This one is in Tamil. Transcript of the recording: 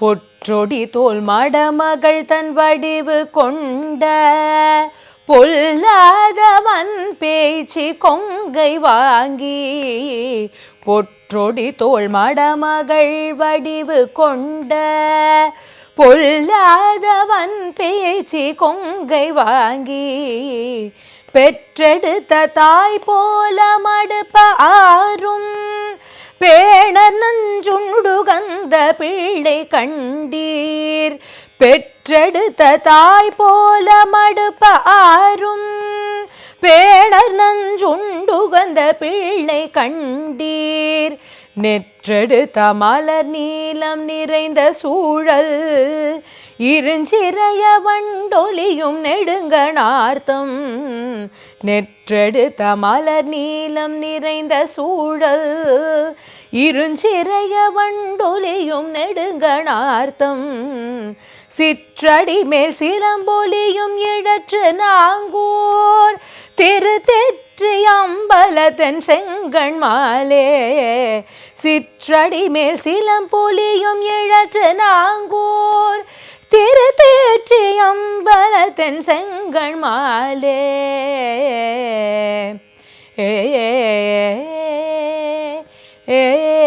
பொற்றொடி தோல் மடமகள் தன் வடிவு கொண்ட பொல்லாதவன் பேச்சு கொங்கை வாங்கி பொற்றொடி தோல் மடமகள் வடிவு கொண்ட பொல்லாதவன் பேச்சு கொங்கை வாங்கி பெற்றெடுத்த தாய் போல மடுப்ப ஆறும் பேணன் நஞ்சுண்டு கந்த பிள்ளை கண்டீர். பெற்றெடுத்த தாய் போல மடுப்ப ஆறும். பேடர் நஞ்சுண்டு கந்த பிள்ளை கண்டீர். நெற்றெடுத்த மலர் நீளம் நிறைந்த சூழல். இருஞ்சிறைய வண்டொலியும் நெடுங்கணார்த்தம் நெற்றெடுத்த மலர் நீளம் நிறைந்த சூழல். இருஞ்சிறைய வண்டொலியும் நெடுங்கணார்த்தம். சிற்றடி மேல் சிலம்பொலியும் இழற்று நாங்கூர். திரு தெற்று அம்பலத்தன் செங்கண் மாலே. சிற்றடி மேல் சிலம்பொலியும் இழற்று நாங்கூர். திரு தேற்றி அம்பலத்தன் செங்கண் மாலே. ஏ. Ei,